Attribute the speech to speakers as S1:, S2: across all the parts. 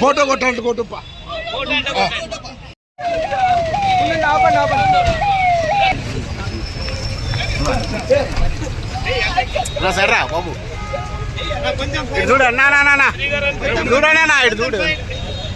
S1: Photo కొట్టండి కొట్టు సరే రా బాబు. చూడు అన్నా నా ఇటు చూడు.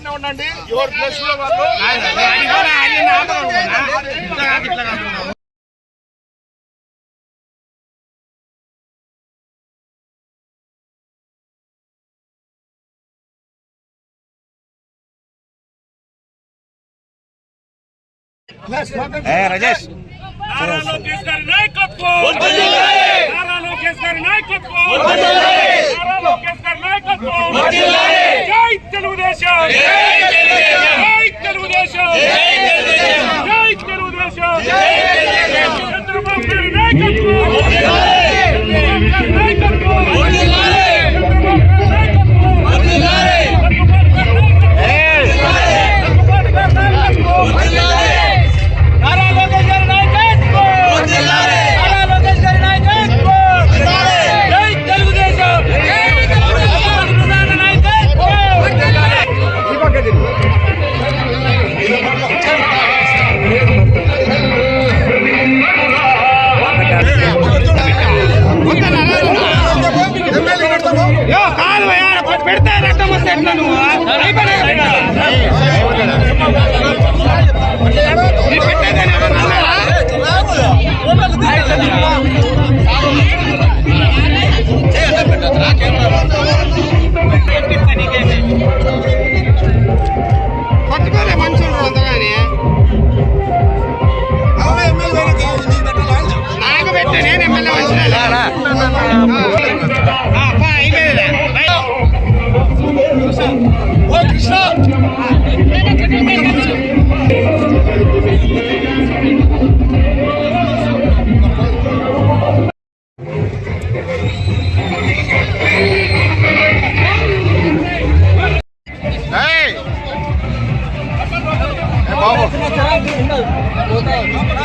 S1: రాజేష్ ఉండండి. ఎవరు ప్లేస్లో వాళ్ళు? ఏ రాజేష్
S2: నారా లోకేష్ గారి నాయకత్వం నారా లోకేష్ గారి నాయకత్వం నారా లోకేష్ గారి నాయకత్వం జై తెలుగుదేశం జై తెలుగుదేశం జై తెలుగుదేశం చంద్రబాబు గారి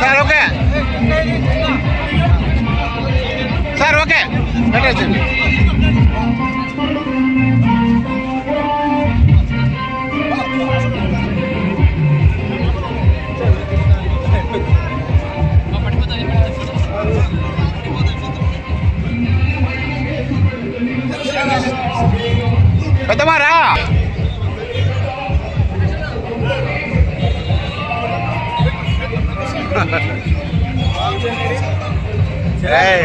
S1: సార్ ఓకే. Sir okay. పెట్టేసి పెద్దమారా ఏయ్.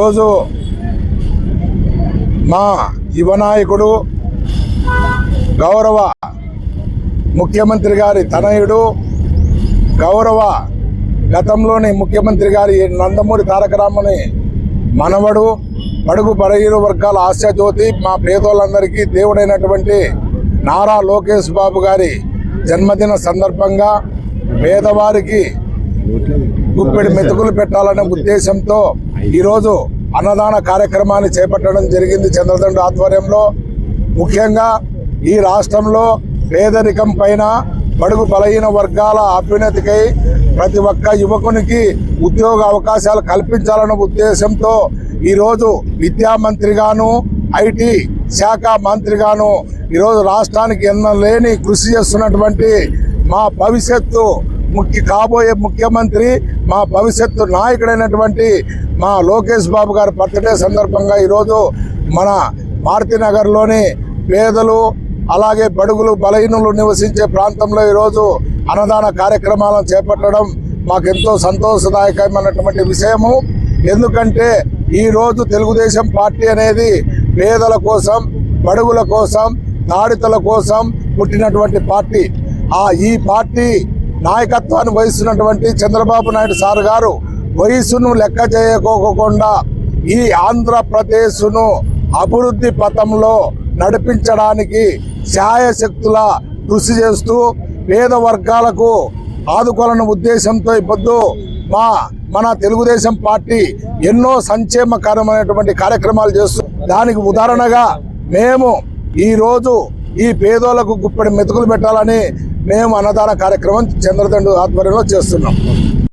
S3: రోజు మా యువ నాయకుడు గౌరవ ముఖ్యమంత్రి గారి తనయుడు గౌరవ గతంలోని ముఖ్యమంత్రి గారి నందమూరి తారక రామని మనవడు పడుగు పడగిరు వర్గాల ఆశాజ్యోతి మా పేదోళ్ళందరికీ దేవుడైనటువంటి నారా లోకేష్ బాబు గారి జన్మదిన సందర్భంగా పేదవారికి గుప్పెడు మెతుకులు పెట్టాలనే ఉద్దేశంతో ఈరోజు అన్నదాన కార్యక్రమాన్ని చేపట్టడం జరిగింది చంద్రదండ ఆధ్వర్యంలో. ముఖ్యంగా ఈ రాష్ట్రంలో పేదరికం పైన బడుగు బలహీన వర్గాల అభ్యున్నతికై ప్రతి ఒక్క యువకునికి ఉద్యోగ అవకాశాలు కల్పించాలన్న ఉద్దేశంతో ఈరోజు విద్యా మంత్రిగాను ఐటీ శాఖ మంత్రిగాను ఈరోజు రాష్ట్రానికి ఎన్నలేని కృషి చేస్తున్నటువంటి మా భవిష్యత్తు ముఖ్య కాబోయే ముఖ్యమంత్రి మా భవిష్యత్తు నాయకుడైనటువంటి మా లోకేష్ బాబు గారి బర్త్డే సందర్భంగా ఈరోజు మన మారుతినగర్లోని పేదలు అలాగే బడుగులు బలహీనులు నివసించే ప్రాంతంలో ఈరోజు అన్నదాన కార్యక్రమాలను చేపట్టడం మాకెంతో సంతోషదాయకమైనటువంటి విషయము. ఎందుకంటే ఈరోజు తెలుగుదేశం పార్టీ అనేది పేదల కోసం బడుగుల కోసం దాడితల కోసం పుట్టినటువంటి పార్టీ. ఆ ఈ పార్టీ నాయకత్వాన్ని వహిస్తున్నటువంటి చంద్రబాబు నాయుడు సార్ గారు వయసును లెక్క చేయకోకుండా ఈ ఆంధ్రప్రదేశ్ను అభివృద్ధి పథంలో నడిపించడానికి శాయశక్తుల కృషి చేస్తూ పేద వర్గాలకు ఆదుకోవాలన్న ఉద్దేశంతో ఈ మా మన తెలుగుదేశం పార్టీ ఎన్నో సంక్షేమకరమైనటువంటి కార్యక్రమాలు చేస్తూ దానికి ఉదాహరణగా మేము ఈరోజు ఈ పేదోళ్ళకు గుప్పడి మెతుకులు పెట్టాలని మేము అన్నదాన కార్యక్రమం చంద్రదండు ఆధ్వర్యంలో చేస్తున్నాం.